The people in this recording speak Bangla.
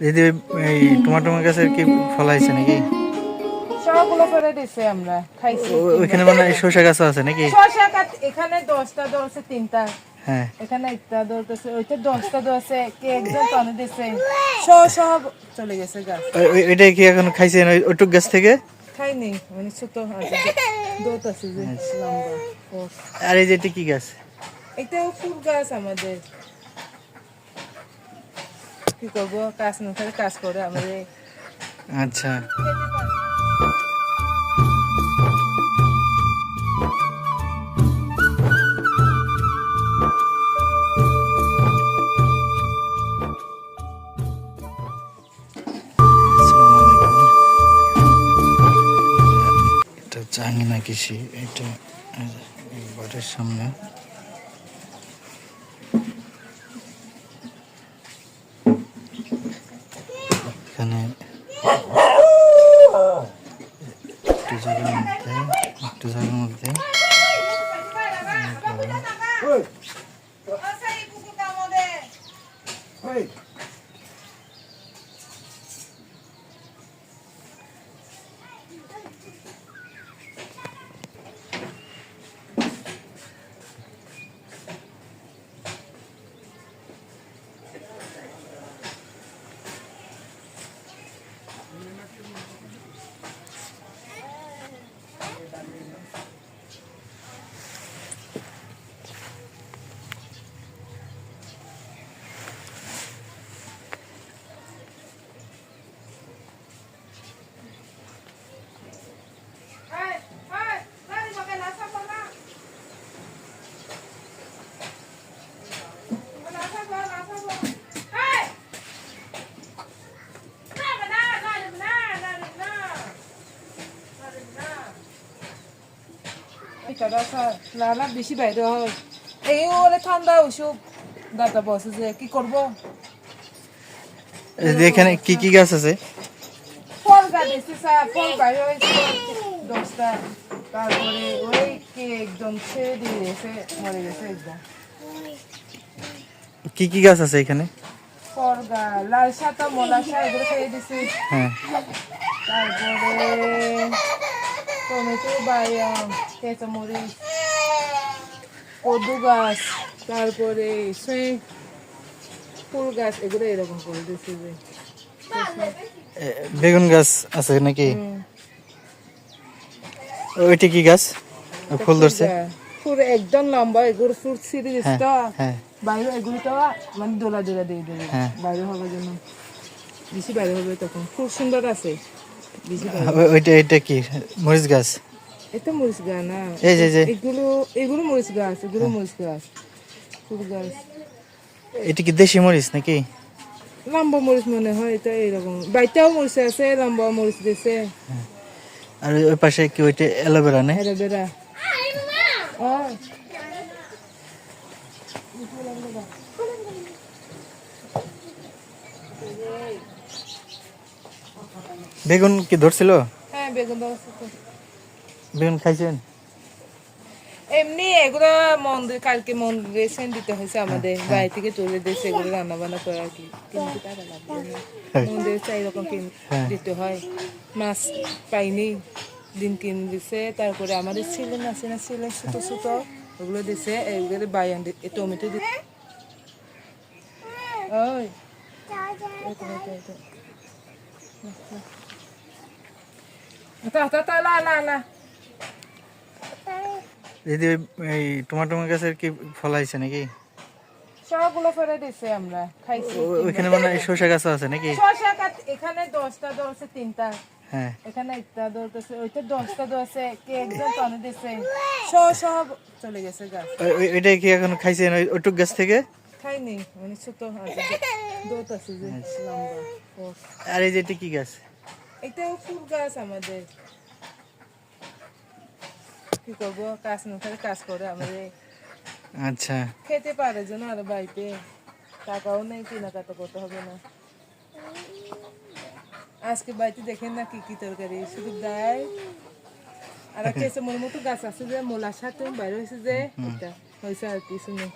দিদি এই টমাটো গাছের কি ফল হয়েছে নাকি? সবগুলো করে দিছে আমরা খাইছি। ওইখানে মানে শসা গাছ আছে নাকি? শসা কাট এখানে দশটা ধরছে তিনটা। হ্যাঁ। এখানে একটা ধরতেছে ওইটা দশটা ধরছে কে একজন পানি দিছে। সব সব চলে গেছে গাছ। ওইটাই কি এখন খাইছেন ওই ওইটুক গাছ থেকে? খাইনি মানে ছোট আছে দোত আছে যে লম্বা ও। আর এই যে এটা কি গাছ? এটা ফুল গাছ আমাদের। কি করব কাজ না থাকলে কাজ করে আমাদের আচ্ছা। আঙিনা কৃষি এটা বাড়ির সামনে এখানে একটু জায়গার মধ্যে একটু জায়গার মধ্যে লালা বেশি বাইরে হয়। এই ওরে ঠান্ডা ওসব দাদা বসে যে কি করব? এখানে কি কি গাছ আছে? ফল গাছ এসে ফল বাইরে হয়েছে দশটা। তারপরে ওই কে একদম ছেড়ে দিয়ে মরে গেছে একদম। কি কি গাছ আছে এখানে? ফল লাল সাতা মলাশা এগুলো খেয়ে দিছে হ্যাঁ। তারপরে টমেটো বায়াম কেঁচামরিচ কদু গাছ তারপরে ফুল গাছ এগুলো এরকম করে দিচ্ছে যে। বেগুন গাছ আছে নাকি। ওইটা কি গাছ? ফুল ধরছে? ফুল একদম লম্বা এগুলো ফুল ছিঁড়ে তো হ্যাঁ। বাইরে এগুলো তো মানে দোলা দোলা দিয়ে দেবে হ্যাঁ। বাইরে হবে জন্য। বেশি বাইরে হবে তখন। খুব সুন্দর আছে। ওইটা এটা কি? মরিচ গাছ? এটা মরিচ গাছ না। এই যে যে এগুলো এগুলো মরিচ গাছ এগুলো মরিচ গাছ। ফুল গাছ। এটা কি দেশি মরিচ নাকি? লম্বা মরিচ মনে হয় এটা এরকম। বাইটাও মরিচ আছে লম্বা মরিচ দিছে। আর ওই পাশে কি ওইটা অ্যালোভেরা না? বেড়া ও বেগুন কি ধরছিল? হ্যাঁ বেগুন খাইছেন? এমনি এগুলো মন্দির কালকে মন্দিরে সেন দিতে হয়েছে আমাদের। বাড়ি থেকে তুলে দিয়েছে এগুলো রান্না বান্না করে আর কি। কিন্তু টাকা লাগবে। না মন্দিরে চাই হ্যাঁ। দিতে হয়। মাছ পাইনি। দিন কিন দিছে। তারপরে আমাদের ছিলেন আছে না ছিলেন ছোট ছোট ওগুলো দিছে। এগুলো বায়ান টমেটো দি ওই এটা, এটা, এটা। তা তা তা না না না দিদি এই টমাটো গাছের কি ফল নাকি? সবগুলো করে দিছে আমরা খাইছি। ওইখানে মানে শসা গাছও আছে নাকি? শসা কাট এখানে দশটা ধরছে তিনটা। হ্যাঁ। এখানে একটা ধরতেছে ওইটা দশটা ধরছে কে একজন পানি দিছে। সব সব চলে গেছে গাছ। কি এখন খাইছেন ওইটুক গাছ থেকে? খাইনি মানে ছোট আছে দোত আছে যে লম্বা আর এই যে এটা কি গাছ? এটাও ফুল গাছ আমাদের। কি করব? কাজ না থাকলে কাজ করে আমাদের আচ্ছা। খেতে পারে যেন আর বাড়িতে টাকাও নেই কেনাকাটা করতে হবে না। আজকে বাড়িতে দেখেন না কি কি তরকারি। শুধু দেয় আর একটা মোর মতো গাছ আছে যে মোলার সাথে বাইরে হয়েছে যে এটা হয়েছে আর কিছু নেই